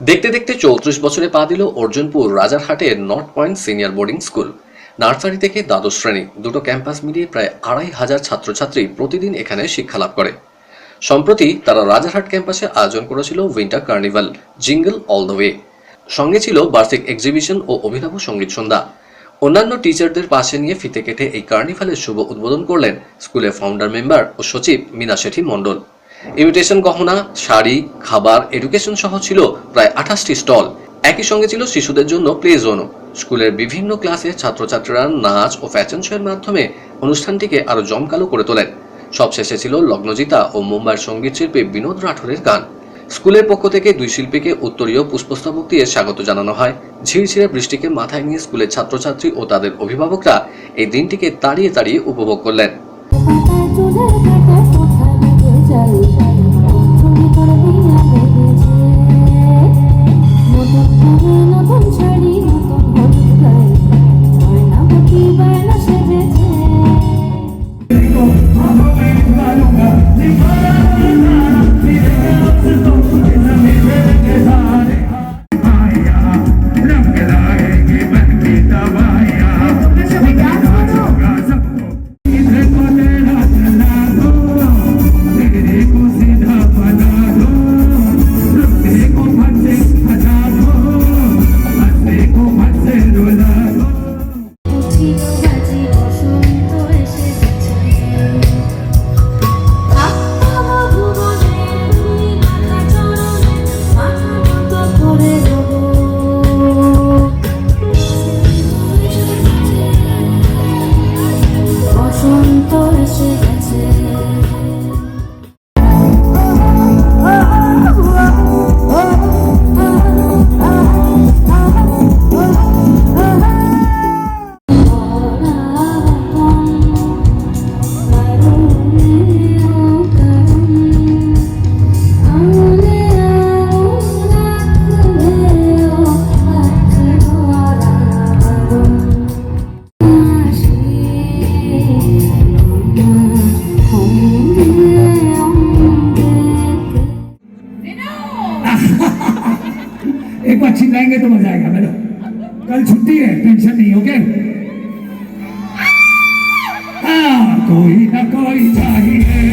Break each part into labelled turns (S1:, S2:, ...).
S1: দেখতে দেখতে চৌত্রিশ বছরে পা দিল Arjunpur রাজারহাটের north point senior boarding school. Nursery থেকে দ্বাদশ শ্রেণি। দুটো ক্যাম্পাস মিলিয়ে প্রায় আড়াই হাজার ছাত্রছাত্রী প্রতিদিন এখানে শিক্ষালাভ করে। সম্প্রতি তারা রাজারহাট ক্যাম্পাসে আয়োজন করেছিল winter carnival, jingle all the way. সঙ্গে ছিল বার্ষিক এক্সিবিশন ও অভিনব সংগীত সন্ধ্যা। অন্যান্য টিচারদের পাশে নিয়ে ফিতে কেটে এই কার্নিভালের শুভ উদ্বোধন করলেন স্কুলের ফাউন্ডার মেম্বার ও সচিব মিনা শেঠি মণ্ডল। ইমিটেশন গহনা, শাড়ি, খাবার এডুকেশন সহ ছিল প্রায় আঠাশটি স্টল। একই সঙ্গে ছিল শিশুদের জন্য প্লে জোনও স্কুলের বিভিন্ন ক্লাসের ছাত্রছাত্রীরা নাচ ও ফ্যাশন শোয়ের মাধ্যমে অনুষ্ঠানটিকে আরও জমকালো করে তোলেন। সবশেষে ছিল লগ্নজিতা ও মুম্বাইয়ের সংগীত শিল্পী বিনোদ রাঠোরের গান। স্কুলের পক্ষ থেকে দুই শিল্পীকে উত্তরীয় পুষ্পস্তবক দিয়ে স্বাগত জানানো হয়। ঝিরঝিরে বৃষ্টিকে মাথায় নিয়ে স্কুলের ছাত্রছাত্রী ও তাদের অভিভাবকরা এই দিনটিকে তাড়িয়ে তাড়িয়ে উপভোগ করলেন।
S2: आएगा मेरे कल छुट्टी है टेंशन नहीं ओके हाँ कोई ना कोई चाहिए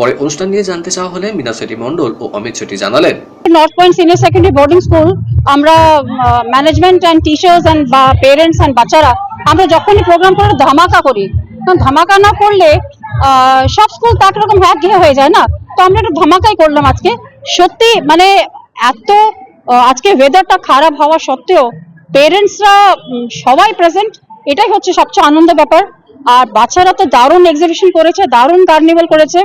S1: পরে অনুষ্ঠান নিয়ে জানতে চাওয়া হলে মিনা সেটি মণ্ডল ও অমিত শেঠি জানালেন।
S3: North point senior secondary boarding school আমরা ম্যানেজমেন্ট অ্যান্ড টিচার্স অ্যান্ড বা পেরেন্টস অ্যান্ড বাচ্চারা, আমরা যখনই প্রোগ্রাম করে ধামাকা করি কারণ ধামাকা না করলে সব স্কুল তো একরকম হ্যাক ঘে হয়ে যায় না। তো আমরা একটু ধামাকাই করলাম আজকে। সত্যি মানে এত আজকে ওয়েদারটা খারাপ হওয়া সত্ত্বেও পেরেন্টসরা সবাই প্রেজেন্ট এটাই হচ্ছে সবচেয়ে আনন্দ ব্যাপার। আর বাচ্চারা তো দারুণ এক্সিবিশন করেছে, দারুণ কার্নিভাল করেছে।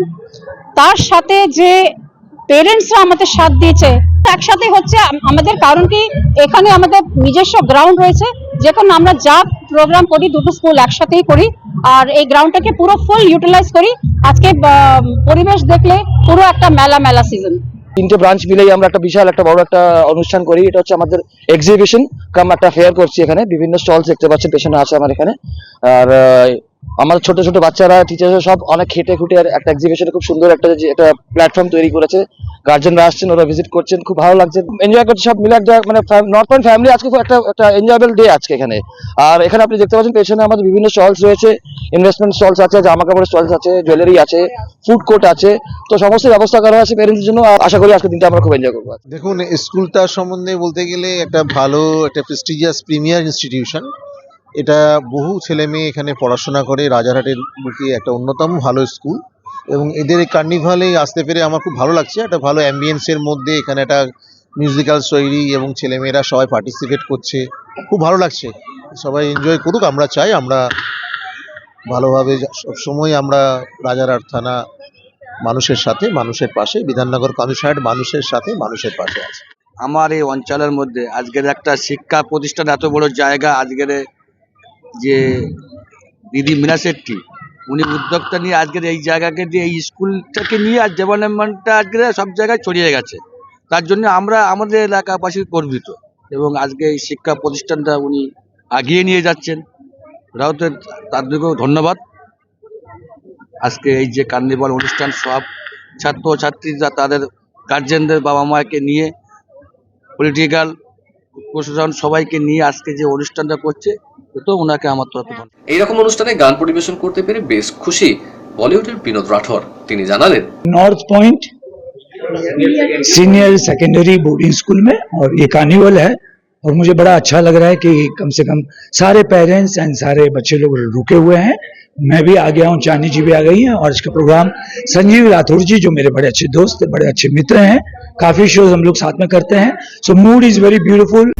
S3: তার সাথে যে পেরেন্টসরা আমাদের সাথ দিয়েছে, একসাথে হচ্ছে আমাদের কারণ কি, এখানে আমাদের নিজস্ব গ্রাউন্ড রয়েছে, যেখানে আমরা যা প্রোগ্রাম করি, দুটো স্কুল একসাথেই করি, আর এই গ্রাউন্ডটাকে পুরো ফুল ইউটিলাইজ করি। আজকে পরিবেশ দেখলে পুরো একটা মেলা মেলা সিজন
S4: তিনটে ব্রাঞ্চ মিলেই আমরা একটা বিশাল, একটা বড় একটা অনুষ্ঠান করি। এটা হচ্ছে আমাদের এক্সিবিশন কাম একটা ফেয়ার করছি এখানে। বিভিন্ন স্টলস দেখতে পাচ্ছেন, পেছনে আছে আমার এখানে। আর আহ, আমাদের ছোট ছোট বাচ্চারা টিচার্স সব অনেক খেটে খুঁটে আর একটা এক্সিবিশনে খুব সুন্দর একটা একটা প্ল্যাটফর্ম তৈরি করেছে। গার্জেনরা আসছেন ওরা ভিজিট করছেন খুব ভালো লাগছে। এনজয় করছে সব মিলে একটা মানে নর্থ পয়েন্ট ফ্যামিলি আজকে একটা একটা এনজয়েবল ডে আজকে এখানে। আর এখানে আপনি দেখতে পাচ্ছেন পেছনে আমাদের বিভিন্ন স্টলস রয়েছে। ইনভেস্টমেন্ট স্টলস আছে জামা কাপড়ের স্টলস আছে জুয়েলারি আছে ফুড কোর্ট আছে। তো সমস্ত ব্যবস্থা করা আছে প্যারেন্টসের জন্য আর আশা করি আজকে দিনটা আমরা খুব এনজয় করব।
S5: দেখুন স্কুলটা সম্বন্ধে বলতে গেলে একটা ভালো একটা প্রেস্টিজিয়াস প্রিমিয়ার ইনস্টিটিউশন এটা বহু ছেলে মেয়ে এখানে পড়াশোনা করে। রাজারহাটের বুকে একটা অন্যতম ভালো স্কুল। এবং এদের এই কার্নিভালে আসতে পেরে আমার খুব ভালো লাগছে। একটা ভালো অ্যাম্বিয়েন্সের মধ্যে এখানে একটা মিউজিক্যাল তৈরি এবং ছেলেমেয়েরা সবাই পার্টিসিপেট করছে। খুব ভালো লাগছে। সবাই এনজয় করুক, আমরা চাই আমরা ভালোভাবে সবসময় আমরা রাজারহাট থানা মানুষের সাথে, মানুষের পাশে, বিধাননগর কমিশনারেট মানুষের সাথে, মানুষের পাশে আছে।
S6: আমার এই অঞ্চলের মধ্যে আজকের একটা শিক্ষা প্রতিষ্ঠান এত বড় জায়গা, আজকের যে দিদি মীনা শেট্টি, উনি উদ্যোক্তা নিয়ে আজকের এই জায়গাকে দিয়ে, এই স্কুলটাকে নিয়ে আর ডেভেলপমেন্টটা আজকে সব জায়গায় ছড়িয়ে গেছে। তার জন্য আমরা আমাদের এলাকাবাসী গর্বিত এবং আজকে এই শিক্ষা প্রতিষ্ঠানটা উনি আগিয়ে নিয়ে যাচ্ছেন। ওরাও তো দিকেও ধন্যবাদ। আজকে এই যে কার্নিভাল অনুষ্ঠান, সব ছাত্র ছাত্রীরা তাদের গার্জেনদের বাবা মাকে নিয়ে পলিটিক্যাল প্রশাসন সবাইকে নিয়ে আজকে যে অনুষ্ঠানটা করছে তো ওনাকে আমার তরফে ধন্যবাদ
S1: এইরকম অনুষ্ঠানে গান পরিবেশন করতে পেরে বেশ খুশি বলিউডের বিনোদ রাঠোর তিনি জানালেন
S2: north point senior secondary boarding school में और ये कार्निवल है और मुझे बड़ा अच्छा लग रहा है कि कम से कम सारे पेरेंट्स एंड सारे बच्चे लोग रुके हुए हैं मैं भी आ गया हूँ चांदी जी भी आ गई हैं और इसका प्रोग्राम संजीव राठौर जी जो मेरे बड़े अच्छे दोस्त बड़े अच्छे मित्र हैं काफी शोज हम लोग साथ में करते हैं so mood is very beautiful